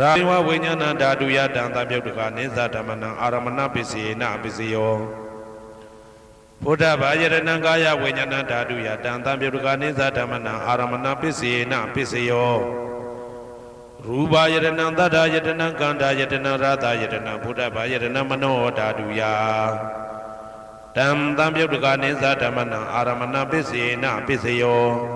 ရာဝဝိညာဏဓာတုယတံသပြုတ်တကနိသဓမ္မနံအာရမဏပစ္စယေနပစ္စယောဘုဒ္ဓဘာယရဏံကာယဝိညာဏဓာတုယတံသပြုတ်တကနိသဓမ္မနံအာရမဏပစ္စယေနပစ္စယောရူပယရဏံသတ္တယတနံကန္တာယတနံရာသယတနံဘုဒ္ဓဘာယရဏံမနောဓာတုယတံသံပြုတ်တကနိသဓမ္မနံအာရမဏပစ္စယေနပစ္စယော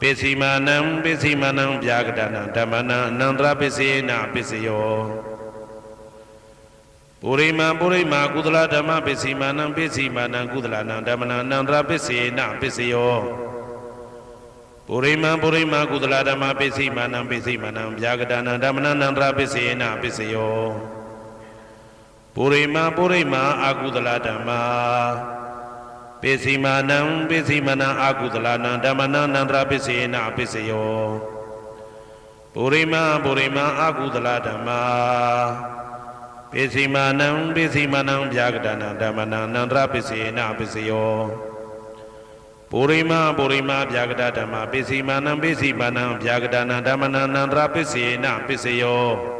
ပိစီမာနံပိစီမာနံဗျာကတနံဓမ္မနံအနန္တရပစ္စေနပစ္စယောပုရိမာပုရိမာကုသလဓမ္မပစ္စည်းမာနံပစ္စည်းမာနံကုသလနံဓမ္မနံအနန္တရပစ္စေနပစ္စယောပုရိမာပုရိမာကုသလဓမ္မပစ္စည်းမာနံပစ္စည်းမာနံဗျာကတနံဓမ္မနံအနန္တရပစ္စေနပစ္စယောပုရိမာပုရိမာအာကုသလဓမ္မာ ပစ္စည်းမာနံပစ္စည်းမာနံအာကုသလနံဓမ္မနံအနန္တရပစ္စေနပစ္စယောပုရိမာပုရိမာအာကုသလဓမ္မာပိစီမာနံပိစီမာနံဗျာကတနာဓမ္မနံနန္တရပိစေနပိစယောပုရိမာပုရိမာဗျာကတဓမ္မပိစီမာနံပိစီမာနံဗျာကတနာဓမ္မနံနန္တရပိစေနပိစယော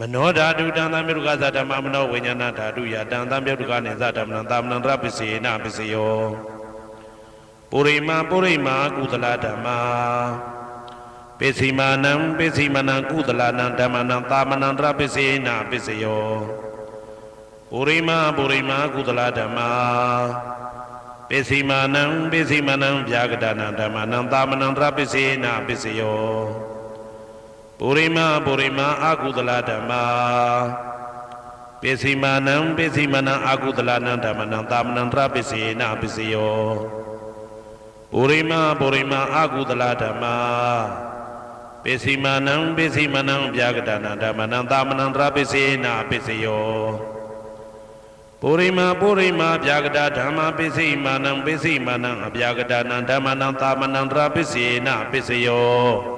မနောဓာတုတံသံမြုပ်ကသဓမ္မမနောဝိညာဏဓာတုယတံသံမြုပ်ကနေသဓမ္မနံသာမဏံတရပစ္စေနပစ္စယောပုရိမာပုရိမာကုသလဓမ္မာပိစီမာနံပိစီမနံကုသလနံဓမ္မနံသာမဏံတရပစ္စေနပစ္စယောပုရိမာပုရိမာကုသလဓမ္မာပိစီမာနံပိစီမနံဗျာကတနံဓမ္မနံသာမဏံတရပစ္စေနပစ္စယော ပုရိမာပုရိမာအာကုသလဓမ္မာပိစီမာနံပိစီမနံအာကုသလနံဓမ္မနံသာမဏံတရပိစေနပစ္စယောပုရိမာပုရိမာအာကုသလဓမ္မာပိစီမာနံပိစီမနံဗျာကတနာဓမ္မနံသာမဏံတရပိစေနပစ္စယောပုရိမာပုရိမာဗျာကတဓမ္မာပိစီမာနံပိစီမာနံအဗျာကတနာဓမ္မနံသာမဏံတရပိစေနပစ္စယော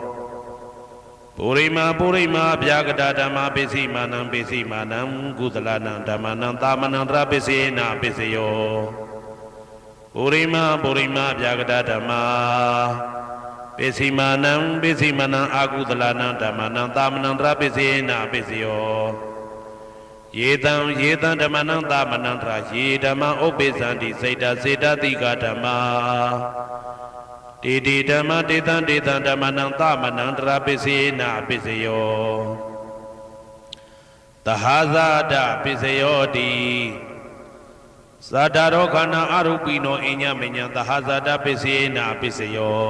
ပုရိမာပုရိမာဗျာကတာဓမ္မပိစိမာနံပိစိမာနံကုသလနံဓမ္မနံသာမဏံတရပိစေနပိစယောပုရိမာပုရိမာဗျာကတာဓမ္မာပိစိမာနံပိစိမာနံအာကုသလနံဓမ္မနံသာမဏံတရပိစေနပိစယောယေတံယေတံဓမ္မနံသာမဏံတရယေဓမ္မဥပ္ပိသန္တိစေတစေတတိကဓမ္မာ တေတိဓမ္မတေတံတေတံဓမ္မနံသမနံတရာပစ္စေနပစ္စယောတဟာဇာတပစ္စယောတိသာတာရောခန္ဓာအရုပိနောအညမညံတဟာဇာတပစ္စေနပစ္စယော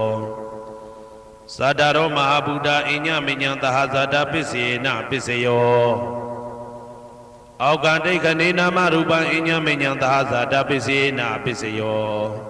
သာတာရောမဟာဗုဒ္ဓအညမညံတဟာဇာတပစ္စေနပစ္စယောအောက်ကတိတ်ခဏေနာမရူပံအညမညံတဟာဇာတပစ္စေနပစ္စယော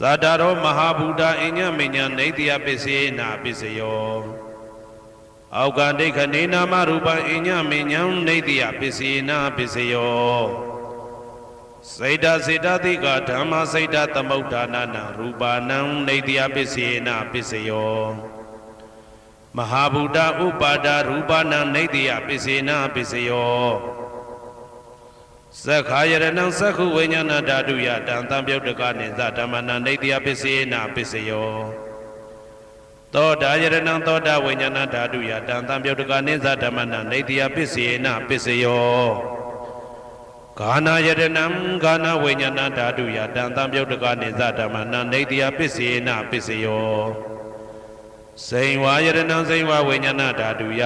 သတ္တရောမဟာဗုဒ္ဓအညမညနေတယပစ္စေနာပစ္စယောအောက်ကဒိဋ္ဌနေနာမရူပံအညမညံနေတယပစ္စေနာပစ္စယောစေတစေတသိကဓမ္မစေတသမုဋ္ဌာနာနာရူပါဏံနေတယပစ္စေနာပစ္စယောမဟာဗုဒ္ဓဥပါဒရူပနာနေတယပစ္စေနာပစ္စယော သက္ခာယရဏံသက္ခုဝိညာဏဓာတုယတံတံပြုတ်တကနိသဓမ္မနာနေတယပစ္စေနာပစ္စယောသောတာယရဏံသောတာဝိညာဏဓာတုယတံတံပြုတ်တကနိသဓမ္မနာနေတယပစ္စေနာပစ္စယောကာနာယရဏံကာနာဝိညာဏဓာတုယတံတံပြုတ်တကနိသဓမ္မနာနေတယပစ္စေနာပစ္စယောစိန်ဝါယရဏံစိန်ဝါဝိညာဏဓာတုယ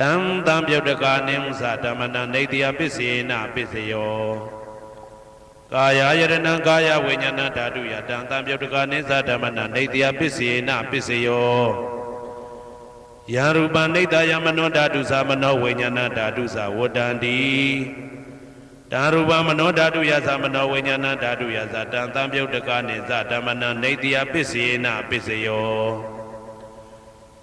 တံတံပြုတ်တကနိသဓမ္မနာနေတယပစ္စေနာပစ္စယောကာယယရဏံကာယဝိညာဏဓာတုယတံတံပြုတ်တကနိသဓမ္မနာနေတယပစ္စေနာပစ္စယောယံရူပနိတယမနောဓာတုသမနောဝိညာဏဓာတုသဝတ္တန္တိတံရူပမနောဓာတုယသမနောဝိညာဏဓာတုယသတံတံပြုတ်တကနိသဓမ္မနာနေတယပစ္စေနာပစ္စယော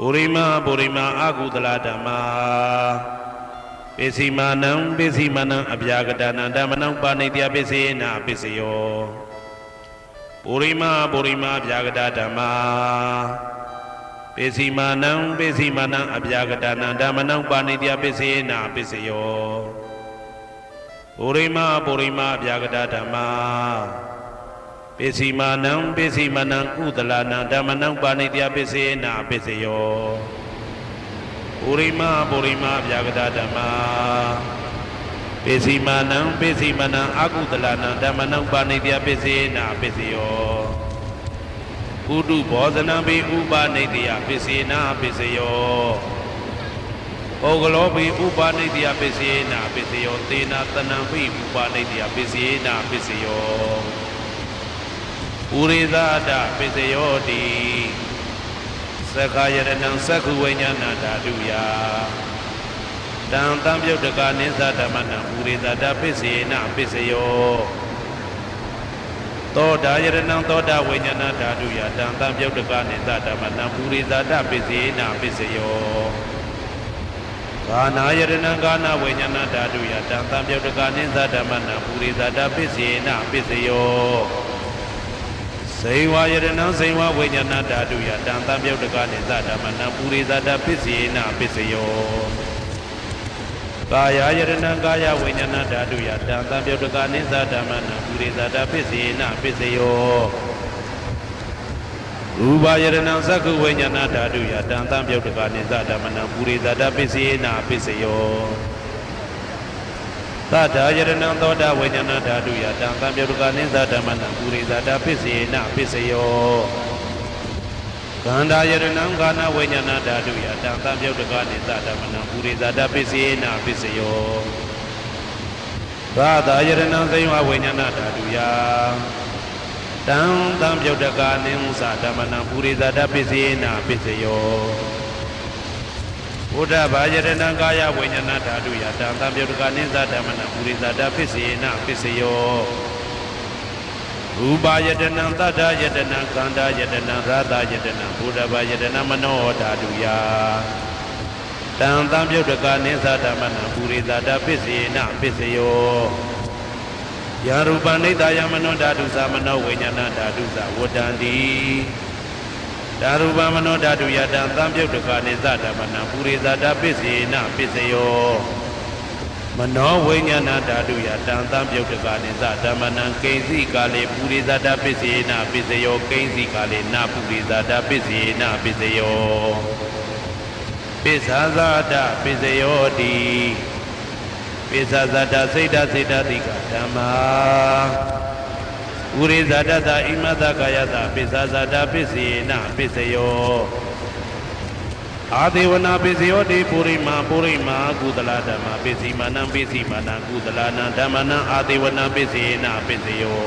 ပုရိမာပုရိမာအကုသလဓမ္မာပိစီမာနံပိစီမာနံအပြာကတနံဓမ္မနံပါဏိတယပစ္စေနပစ္စယောပုရိမာပုရိမာအပြာကတဓမ္မာပိစီမာနံပိစီမာနံအပြာကတနံဓမ္မနံပါဏိတယပစ္စေနပစ္စယောပုရိမာပုရိမာအပြာကတဓမ္မာ ပိစီမာနံပိစီမာနံကုသလနံဓမ္မနံပါဏိတယပစ္စေနပစ္စယောပုရိမာပုရိမာဗျာဂတဓမ္မာပိစီမာနံပိစီမနံအာကုသလနံဓမ္မနံပါဏိတယပစ္စေနာပစ္စယောကုတုဘောဇနံဘိဥပါနိတယပစ္စေနာပစ္စယောဩဂလောဘိဥပါနိတယပစ္စေနာပစ္စယောသေနာတနံဘိဥပါနိတယပစ္စေနာပစ္စယော ဥရိသဒပစ္စယောတိသက္ခာယရဏံသက္ခုဝိညာဏဓာတုယတံတံပြုတ်တကနိသဓမ္မနံဥရိသတပစ္စေနပစ္စယောသောတာယရဏံသောတာဝိညာဏဓာတုယတံတံပြုတ်တကနိသဓမ္မနံဥရိသတပစ္စေနပစ္စယောကာနာယရဏံကာနာဝိညာဏဓာတုယတံတံပြုတ်တကနိသဓမ္မနံဥရိသတပစ္စေနပစ္စယော စေဝါယရဏံစေဝဝိညာဏဓာတုယတံတံပြုတ်တကနိသဓမ္မနံပုရိသတပစ္စေနပစ္စယောကာယယရဏံကာယဝိညာဏဓာတုယတံတံပြုတ်တကနိသဓမ္မနံပုရိသတပစ္စေနပစ္စယောရူပယရဏံသက္ခုဝိညာဏဓာတုယတံတံပြုတ်တကနိသဓမ္မနံပုရိသတပစ္စေနပစ္စယော သတ္တာယရဏံသောတာဝိညာဏဓာတုယတံသံပြုတ်ကနိသဓမ္မနံပုရိသတာပစ္စေနပစ္စယောကန္တာယရဏံကာနဝိညာဏဓာတုယတံသံပြုတ်ကနိသဓမ္မနံပုရိသတာပစ္စေနပစ္စယောကရာသာယရဏံသိဝဝိညာဏဓာတုယတံတံပြုတ်တကာနိဥ္စဓမ္မနံပုရိသတပစ္စေနပစ္စယော ဘုဒ္ဓဘာယရဏံကာယဝိညာဏဓာတုယတံတံပြုတ်တကာနိဥ္စဓမ္မနံပုရိသတပစ္စေနပစ္စယောရူပယတနံတတ္တယတနံကန္တာယတနံရသယတနံဘုဒ္ဓဘာယတနံမနောဓာတုယတံတံပြုတ်တကာနိသဓမ္မနံပုရိသတပစ္စေနပစ္စယောယာရူပနိတယမနောဓာတုသမနောဝိညာဏဓာတုသဝတ္တန္တိ ဓာရူပမနောဓာတုယတံတံပြုတ်တကာနိသဓမ္မနံပုရိသတပစ္စေနပစ္စယောမနောဝိညာဏဓာတုယတံတံပြုတ်တကာနိသဓမ္မနံကိဉ္စီကာလေပုရိသတပစ္စေနပစ္စယောကိဉ္စီကာလေနပုရိသတပစ္စေနပစ္စယောပိစ္ဆာဇာတပိစယောတိပိစ္ဆာဇာတစိတ်တစိတ်တတိကဓမ္မာ ဥရိဇာတသဣမတကာယတပိစ္ဆာဇာတပိစေနပိစယောအာဒေဝနာပိစယောတိပုရိမာပုရိမာကုသလဓမ္မာပိစီမနံပိစီမနံကုသလနံဓမ္မနံအာဒေဝနာပိစေနပိစယော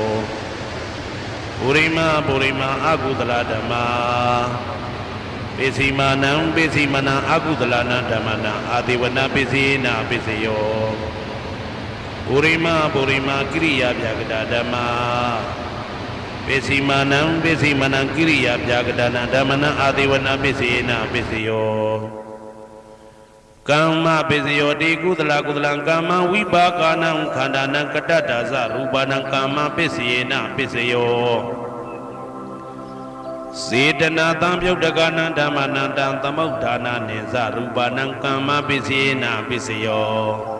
ပုရိမာပုရိမာအကုသလဓမ္မာပိစီမာနံပိစီမနံအကုသလနံဓမ္မနံအာတိဝနပိစီနာပိစယော ပုရိမပုရိမကိရိယာပြာကတာဓမ္မာပိစီမာနံပိစီမနံကိရိယာပြာကတာနံဓမ္မနံအာတိဝနပိစီနာပိစယောကမ္မပိစယောတိကုသလကုသလံကမ္မဝိပါကနံခန္ဓာနံကတ္တတာဇရူပနံကမ္မပိစီနာပိစယောစေတနာတံပြုတ်တကနံဓမ္မနံတံသမုဋ္ဌာနာနိဇရူပနံကမ္မပစ္စေနာပစ္စယော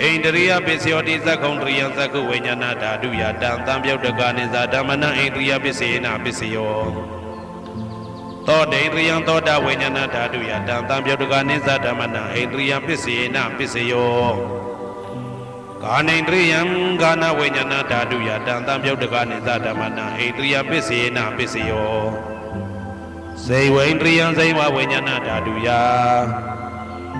ဣန္ဒရိယပစ္စယောတိသက္ကုံတရိယသက္ကုဝိညာဏဓာတုယတံတံပြုတ်တကနိသဓမ္မနံဣန္ဒရိယပစ္စေနပစ္စယောသောတေန္ဒရိယသောတာဝိညာဏဓာတုယတံတံပြုတ်တကနိသဓမ္မနံဣန္ဒရိယပစ္စေနပစ္စယောကာနိန္ဒရိယံဂာနဝိညာဏဓာတုယတံတံပြုတ်တကနိသဓမ္မနံဣန္ဒရိယပစ္စေနပစ္စယောဇေဝိန္ဒရိယံဇေဝဝိညာဏဓာတုယ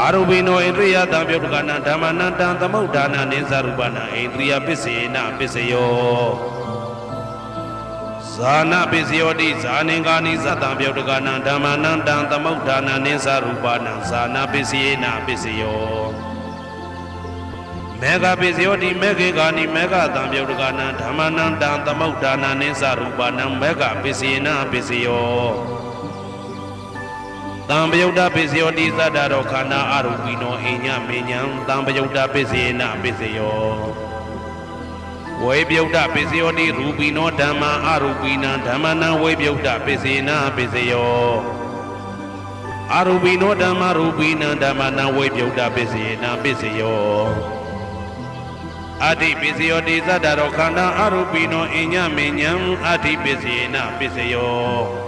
အာရူပိနောဣန္ဒြိယတံပြုတ်တကနာဓမ္မနံတံသမုဋ္ဌာနာနေဇရူပနာဣန္ဒြိယပစ္စေနပစ္စယောဇာနာပစ္စယောတိဇာနင်္ဂာနိသတံပြုတ်တကနာဓမ္မနံတံသမုဋ္ဌာနာနေဇရူပနာဇာနာပစ္စယေနပစ္စယောမေဃပိစယောတိမေခေကာနိမေဃတံပြုတ်တကနံဓမ္မနံတံသမုဋ္ဌာနာနိသရူပနံမေဃပိစေနပိစယော တံပယုတ်တပိစယောတိသတ္တရောခန္ဓာအရူပိနောအိညမေညံတံပယုတ်တပိစေနပိစယောဝေပြုတ်တပိစယောတိရူပိနောဓမ္မာအရူပိနံဓမ္မနံဝေပြုတ်တပိစေနပိစယောအရူပိနောဓမ္မာရူပိနံဓမ္မနံဝေပြုတ်တပိစေနပိစယောအတ္တိပစ္စယောတိသတ္တရောခန္ဓာအရူပိနောအညမေညံအတ္တိပစ္စေနပစ္စယော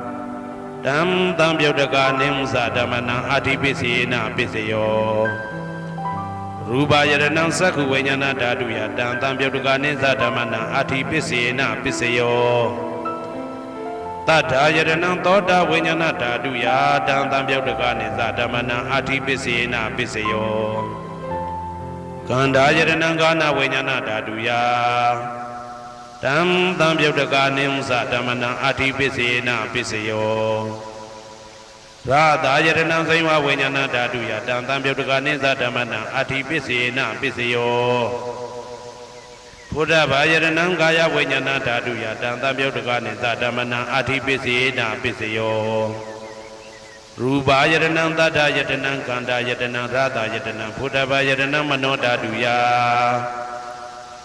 တံသံပြုတ်တကနိသဓမ္မနံအဋ္ဌိပစ္စယေနာပစ္စယောရူပယရဏံသက္ခုဝိညာဏဓာတုယတံသံပြုတ်တကနိသဓမ္မနံအဋ္ဌိပစ္စယေနာပစ္စယောတတ္ထာယရဏံသောတာဝိညာဏဓာတုယာတံတံပြောက်တကနိသဓမ္မနံအာတိပစ္စေနပစ္စယောကန္ဓာယရဏံကာနဝိညာဏဓာတုယာ တံတံပြောက်တကနိသဓမ္မနံအာတိပစ္စေနပစ္စယောရာသာယရဏံစိဝဝိညာဏဓာတုယာတံတံပြောက်တကနိသဓမ္မနံအာတိပစ္စေနပစ္စယောဘုဒ္ဓဘာယရဏံကာယဝိညာဏဓာတုယတံတံပြုတ်တကနိသဓမ္မနံအာတိပစ္စေနာပစ္စယောရူပါယရဏံတတ္တယတနံကန္တာယတနံရတာယတနံဘုဒ္ဓဘာယရဏံမနောဓာတုယ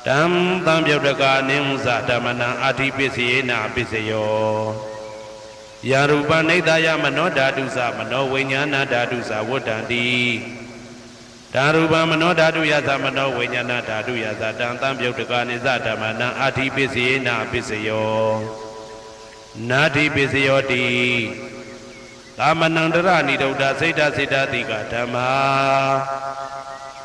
တံတံပြုတ်တကနိသဓမ္မနံအာတိပစ္စေနာပစ္စယောယာရူပနိဒာယမနောဓာတုသမနောဝိညာဏဓာတုသဝတ္တံတိဓာရူပမနောဓာတုယသမနောဝိညာဏဓာတုယသတံတံပြုတ်တကနိသဓမ္မနံအာတိပစ္စေနာပစ္စယောနာတိပစ္စယောတိကာမနန္တရဏိဒုဒ္ဒစိတ်တစိတ်တတိကဓမ္မာ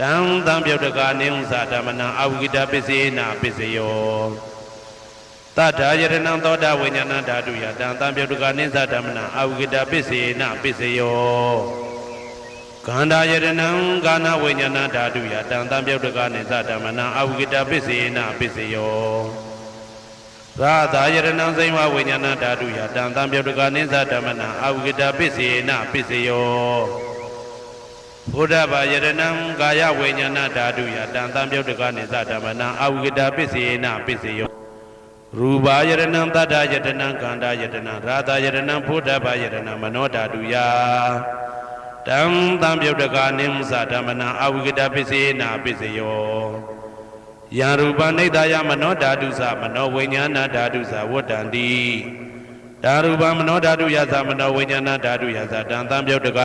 တံတံပြုတ်တကာနိဥ္စာဓမ္မနံအဝိကတပစ္စေနာပစ္စယောတတ္ထာယရဏံသောတာဝိညာဏဓာတုယတံတံပြုတ်တကာနိစ္စဓမ္မနံအဝိကတပစ္စေနာပစ္စယောကန္တာယရဏံကာနဝိညာဏဓာတုယတံတံပြုတ်တကာနိစ္စဓမ္မနံအဝိကတပစ္စေနာပစ္စယောရာသာယရဏံစိမဝိညာဏဓာတုယတံတံပြုတ်တကာနိစ္စဓမ္မနံအဝိကတပစ္စေနာပစ္စယော ဘုဒ္ဓဘာယရဏံကာယဝိညာဏဓာတုယတံတံပြုတ်တကနိသဓမ္မနံအဝိကတပစ္စေနပစ္စယောရူပါယရဏံတတ္တယတနံကန္တာယတနံရာတာယရဏံဘုဒ္ဓဘာယရဏံမနောဓာတုယတံတံပြုတ်တကနိသဓမ္မနံအဝိကတပစ္စေနပစ္စယောယံရူပနိဒာယမနောဓာတုသမနောဝိညာဏဓာတုသဝတ္တန္တိဓာရူပမနောဓာတုယသမနောဝိညာဏဓာတုယသတံတံပြုတ်တက